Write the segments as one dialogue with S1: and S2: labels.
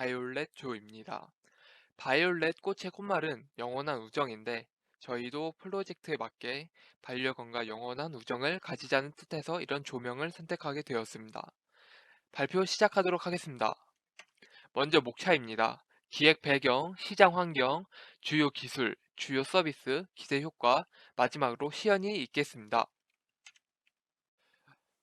S1: GC의 6조 바이올렛 조입니다. 바이올렛 꽃의 꽃말은 영원한 우정인데 저희도 프로젝트에 맞게 반려견과 영원한 우정을 가지자는 뜻에서 이런 조명을 선택하게 되었습니다. 발표 시작하도록 하겠습니다. 먼저 목차입니다. 기획 배경, 시장 환경, 주요 기술, 주요 서비스, 기대 효과, 마지막으로 시연이 있겠습니다.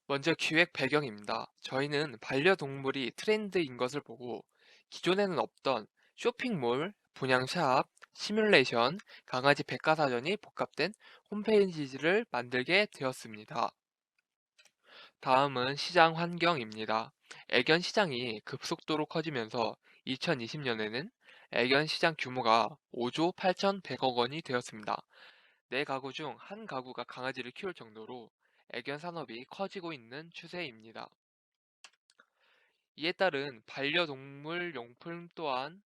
S1: 먼저 기획 배경입니다. 저희는 반려동물이 트렌드인 것을 보고 기존에는 없던 쇼핑몰, 분양샵, 시뮬레이션, 강아지 백과사전이 복합된 홈페이지를 만들게 되었습니다. 다음은 시장 환경입니다. 애견 시장이 급속도로 커지면서 2020년에는 애견 시장 규모가 5조 8,100억 원이 되었습니다. 네 가구 중 한 가구가 강아지를 키울 정도로 애견 산업이 커지고 있는 추세입니다. 이에 따른 반려동물 용품 또한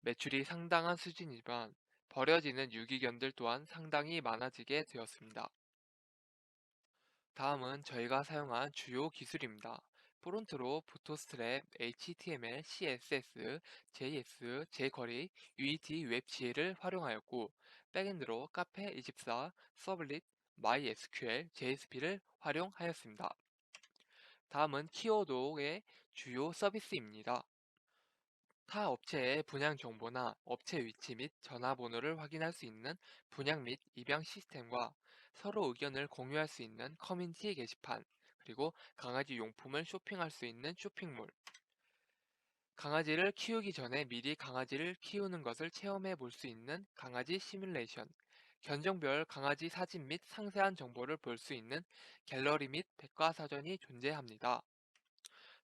S1: 매출이 상당한 수준이지만 버려지는 유기견들 또한 상당히 많아지게 되었습니다. 다음은 저희가 사용한 주요 기술입니다. 프론트로 포토스트랩, HTML, CSS, JS, jQuery, UET 웹 지혜를 활용하였고 백엔드로 카페24, 서블릿, MySQL, JSP를 활용하였습니다. 다음은 키워드의 주요 서비스입니다. 타 업체의 분양 정보나 업체 위치 및 전화번호를 확인할 수 있는 분양 및 입양 시스템과 서로 의견을 공유할 수 있는 커뮤니티 게시판, 그리고 강아지 용품을 쇼핑할 수 있는 쇼핑몰. 강아지를 키우기 전에 미리 강아지를 키우는 것을 체험해 볼 수 있는 강아지 시뮬레이션. 견종별 강아지 사진 및 상세한 정보를 볼 수 있는 갤러리 및 백과사전이 존재합니다.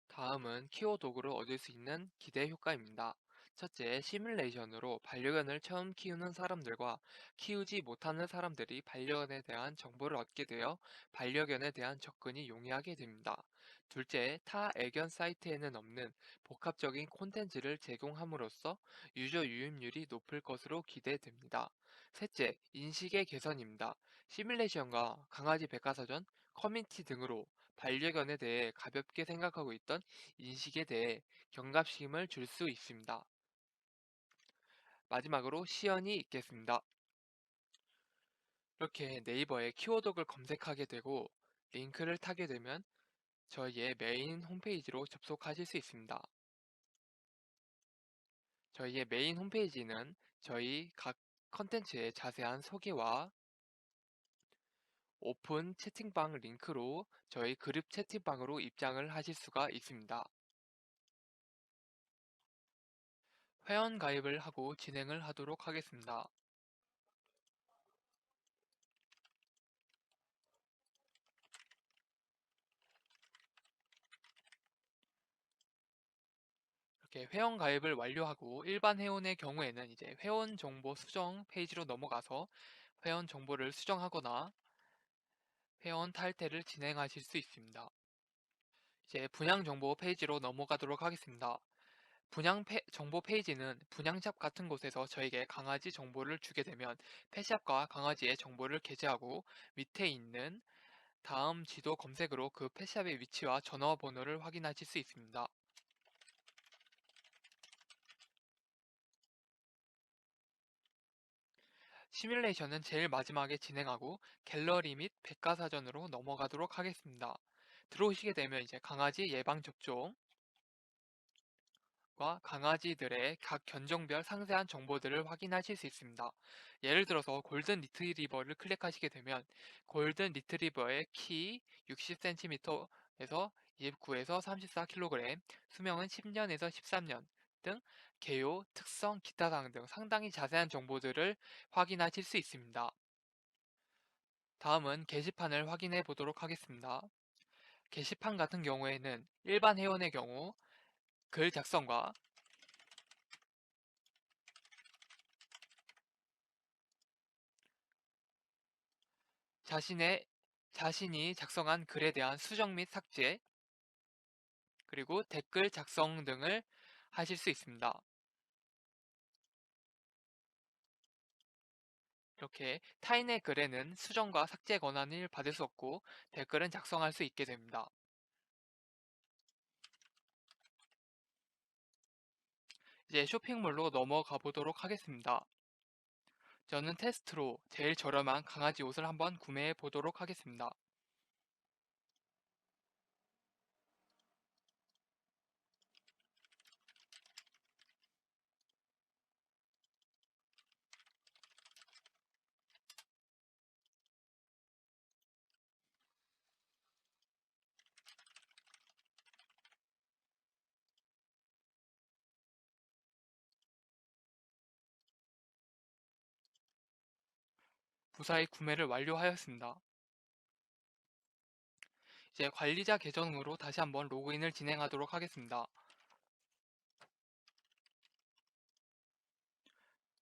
S1: 다음은 키워 도구를 얻을 수 있는 기대 효과입니다. 첫째, 시뮬레이션으로 반려견을 처음 키우는 사람들과 키우지 못하는 사람들이 반려견에 대한 정보를 얻게 되어 반려견에 대한 접근이 용이하게 됩니다. 둘째, 타 애견 사이트에는 없는 복합적인 콘텐츠를 제공함으로써 유저 유입률이 높을 것으로 기대됩니다. 셋째, 인식의 개선입니다. 시뮬레이션과 강아지 백과사전, 커뮤니티 등으로 반려견에 대해 가볍게 생각하고 있던 인식에 대해 경각심을 줄 수 있습니다. 마지막으로 시연이 있겠습니다. 이렇게 네이버에 키워드를 검색하게 되고 링크를 타게 되면 저희의 메인 홈페이지로 접속하실 수 있습니다. 저희의 메인 홈페이지는 저희 각 컨텐츠의 자세한 소개와 오픈 채팅방 링크로 저희 그룹 채팅방으로 입장을 하실 수가 있습니다. 회원 가입을 하고 진행을 하도록 하겠습니다. 이렇게 회원 가입을 완료하고 일반 회원의 경우에는 이제 회원 정보 수정 페이지로 넘어가서 회원 정보를 수정하거나 회원 탈퇴를 진행하실 수 있습니다. 이제 분양 정보 페이지로 넘어가도록 하겠습니다. 분양 페, 정보 페이지는 분양샵 같은 곳에서 저에게 강아지 정보를 주게 되면 펫샵과 강아지의 정보를 게재하고 밑에 있는 다음 지도 검색으로 그 펫샵의 위치와 전화번호를 확인하실 수 있습니다. 시뮬레이션은 제일 마지막에 진행하고 갤러리 및 백과사전으로 넘어가도록 하겠습니다. 들어오시게 되면 이제 강아지 예방접종 과 강아지들의 각 견종별 상세한 정보들을 확인하실 수 있습니다. 예를 들어서 골든 리트리버를 클릭하시게 되면 골든 리트리버의 키 60cm에서 29에서 34kg, 수명은 10년에서 13년 등 개요, 특성, 기타 사항 등 상당히 자세한 정보들을 확인하실 수 있습니다. 다음은 게시판을 확인해 보도록 하겠습니다. 게시판 같은 경우에는 일반 회원의 경우 글 작성과 자신의 자신이 작성한 글에 대한 수정 및 삭제 그리고 댓글 작성 등을 하실 수 있습니다. 이렇게 타인의 글에는 수정과 삭제 권한을 받을 수 없고 댓글은 작성할 수 있게 됩니다. 이제 쇼핑몰로 넘어가 보도록 하겠습니다. 저는 테스트로 제일 저렴한 강아지 옷을 한번 구매해 보도록 하겠습니다. 무사히 구매를 완료하였습니다. 이제 관리자 계정으로 다시 한번 로그인을 진행하도록 하겠습니다.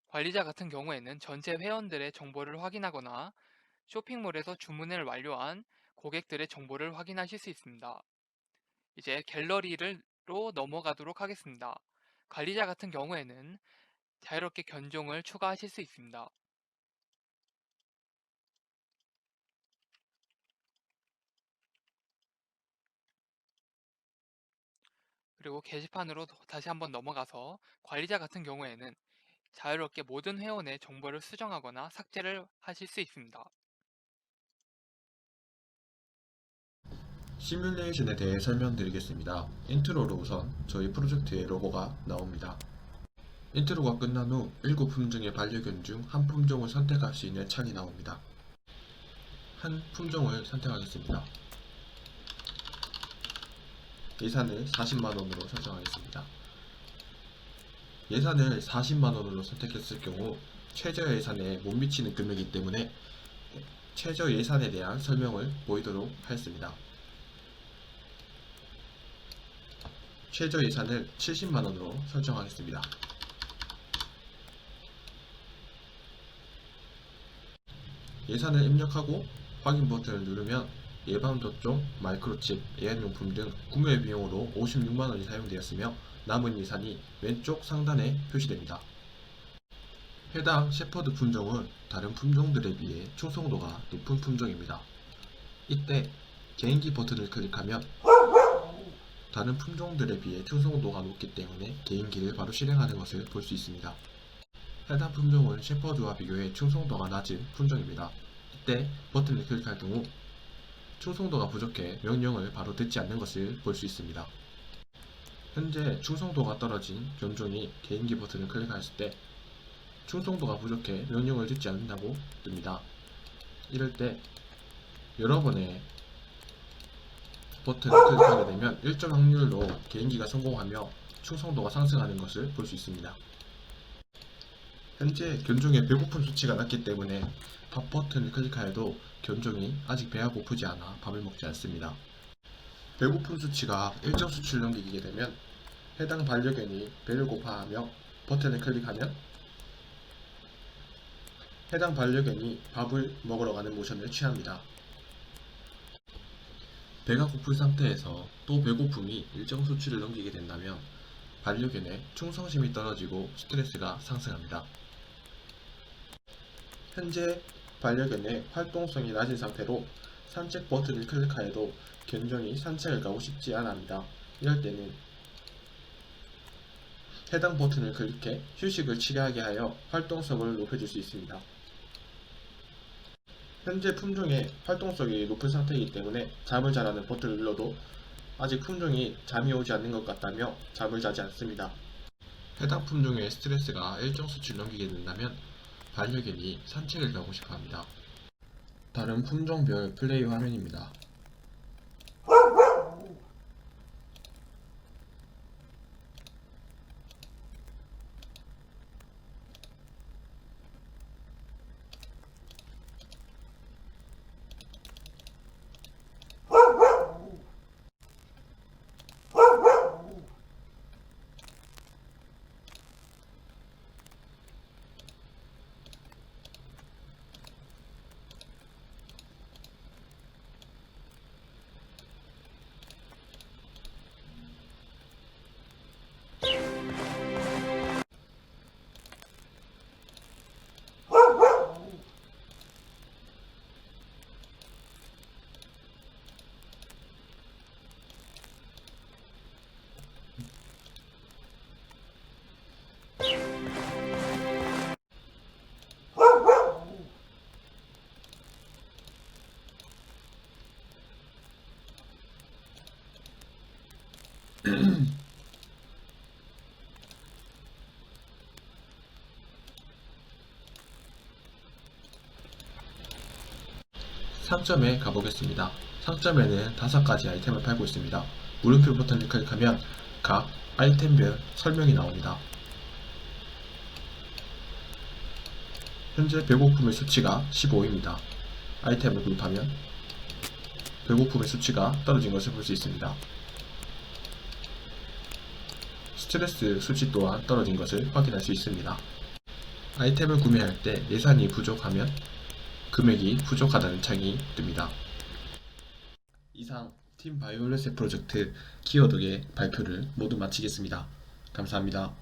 S1: 관리자 같은 경우에는 전체 회원들의 정보를 확인하거나 쇼핑몰에서 주문을 완료한 고객들의 정보를 확인하실 수 있습니다. 이제 갤러리로 넘어가도록 하겠습니다. 관리자 같은 경우에는 자유롭게 견종을 추가하실 수 있습니다. 그리고 게시판으로 다시 한번 넘어가서 관리자 같은 경우에는 자유롭게 모든 회원의 정보를 수정하거나 삭제를 하실 수 있습니다.
S2: 시뮬레이션에 대해 설명드리겠습니다. 인트로로 우선 저희 프로젝트의 로고가 나옵니다. 인트로가 끝난 후 7품종의 반려견 중 한 품종을 선택할 수 있는 창이 나옵니다. 한 품종을 선택하겠습니다. 예산을 40만원으로 설정하겠습니다. 예산을 40만원으로 선택했을 경우 최저 예산에 못 미치는 금액이기 때문에 최저 예산에 대한 설명을 보이도록 하겠습니다. 최저 예산을 70만원으로 설정하겠습니다. 예산을 입력하고 확인 버튼을 누르면 예방접종, 마이크로칩, 애완용품 등 구매 비용으로 56만원이 사용되었으며 남은 예산이 왼쪽 상단에 표시됩니다. 해당 셰퍼드 품종은 다른 품종들에 비해 충성도가 높은 품종입니다. 이때 개인기 버튼을 클릭하면 다른 품종들에 비해 충성도가 높기 때문에 개인기를 바로 실행하는 것을 볼 수 있습니다. 해당 품종은 셰퍼드와 비교해 충성도가 낮은 품종입니다. 이때 버튼을 클릭할 경우 충성도가 부족해 명령을 바로 듣지 않는 것을 볼 수 있습니다. 현재 충성도가 떨어진 견종이 개인기 버튼을 클릭했을 때 충성도가 부족해 명령을 듣지 않는다고 뜹니다. 이럴 때 여러 번의 버튼을 클릭하게 되면 일정 확률로 개인기가 성공하며 충성도가 상승하는 것을 볼 수 있습니다. 현재 견종의 배고픔 수치가 낮기 때문에 밥 버튼을 클릭하여도 견종이 아직 배가 고프지 않아 밥을 먹지 않습니다. 배고픔 수치가 일정 수치를 넘기게 되면 해당 반려견이 배를 고파하며 버튼을 클릭하면 해당 반려견이 밥을 먹으러 가는 모션을 취합니다. 배가 고픈 상태에서 또 배고픔이 일정 수치를 넘기게 된다면 반려견의 충성심이 떨어지고 스트레스가 상승합니다. 현재 반려견의 활동성이 낮은 상태로 산책 버튼을 클릭하여도 견종이 산책을 가고 싶지 않아 합니다. 이럴 때는 해당 버튼을 클릭해 휴식을 취하게 하여 활동성을 높여줄 수 있습니다. 현재 품종의 활동성이 높은 상태이기 때문에 잠을 자라는 버튼을 눌러도 아직 품종이 잠이 오지 않는 것 같다며 잠을 자지 않습니다. 해당 품종의 스트레스가 일정 수치를 넘기게 된다면 반려견이 산책을 가고 싶어 합니다. 다른 품종별 플레이 화면입니다. 상점에 가보겠습니다. 상점에는 다섯 가지 아이템을 팔고 있습니다. 물음표 버튼을 클릭하면 각 아이템별 설명이 나옵니다. 현재 배고픔의 수치가 15입니다. 아이템을 구입하면 배고픔의 수치가 떨어진 것을 볼 수 있습니다. 스트레스 수치 또한 떨어진 것을 확인할 수 있습니다. 아이템을 구매할 때 예산이 부족하면 금액이 부족하다는 창이 뜹니다. 이상 팀 바이올렛의 프로젝트 키워드의 발표를 모두 마치겠습니다. 감사합니다.